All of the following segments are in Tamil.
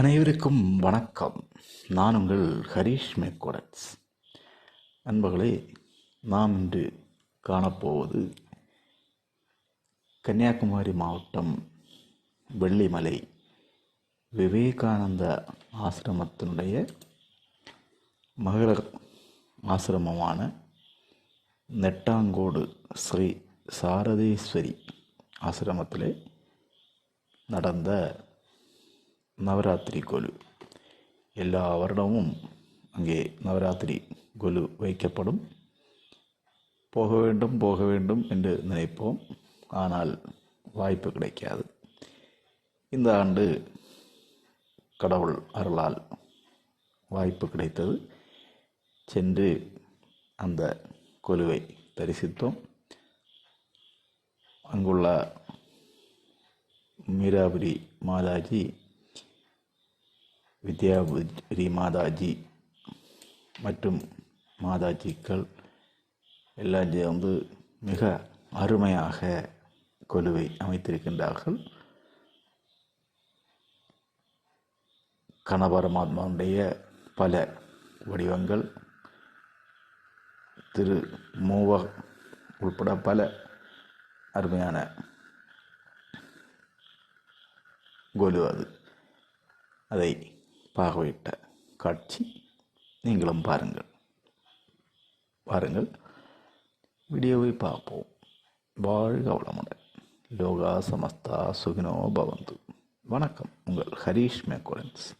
அனைவருக்கும் வணக்கம். நான் உங்கள் ஹரீஷ் மேக்கோடன்ஸ் நண்பர்களே நாம் இன்று காணப்போவது கன்னியாகுமரி மாவட்டம் வெள்ளிமலை விவேகானந்த ஆசிரமத்தினுடைய மகளிர் ஆசிரமமான நெட்டாங்கோடு ஸ்ரீ சாரதேஸ்வரி ஆசிரமத்திலே நடந்த நவராத்திரி கொலு. எல்லா வருடமும் அங்கே நவராத்திரி கொலு வைக்கப்படும். போக வேண்டும் போக வேண்டும் என்று நினைப்போம். ஆனால் வாய்ப்பு கிடைக்காது. இந்த ஆண்டு கடவுள் அருளால் வாய்ப்பு கிடைத்தது. சென்று அந்த கொலுவை தரிசித்தோம். அங்குள்ள மீராபுரி மாதாஜி வித்யாபுரி மாதாஜி மற்றும் மாதாஜிக்கள் எல்லாம் வந்து மிக அருமையாக கொலுவை அமைத்திருக்கின்றார்கள். கணபரமாத்மாவுடைய பல வடிவங்கள் திரு மூவ உள்பட பல அருமையான கோலு அது. அதை பார்வையிட்ட காட்சி நீங்களும் பாருங்கள். பாருங்கள். வீடியோவை பார்ப்போம். வாழ்க வளமுடன். லோகா சமஸ்தா சுகினோ பவந்து. வணக்கம். உங்கள் ஹரீஷ் மேக்கோரன்ஸ்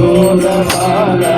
యశోదమాలా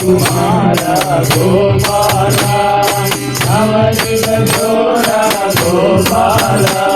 तुम्हारा गोपाला हमारे गोरा गोपाला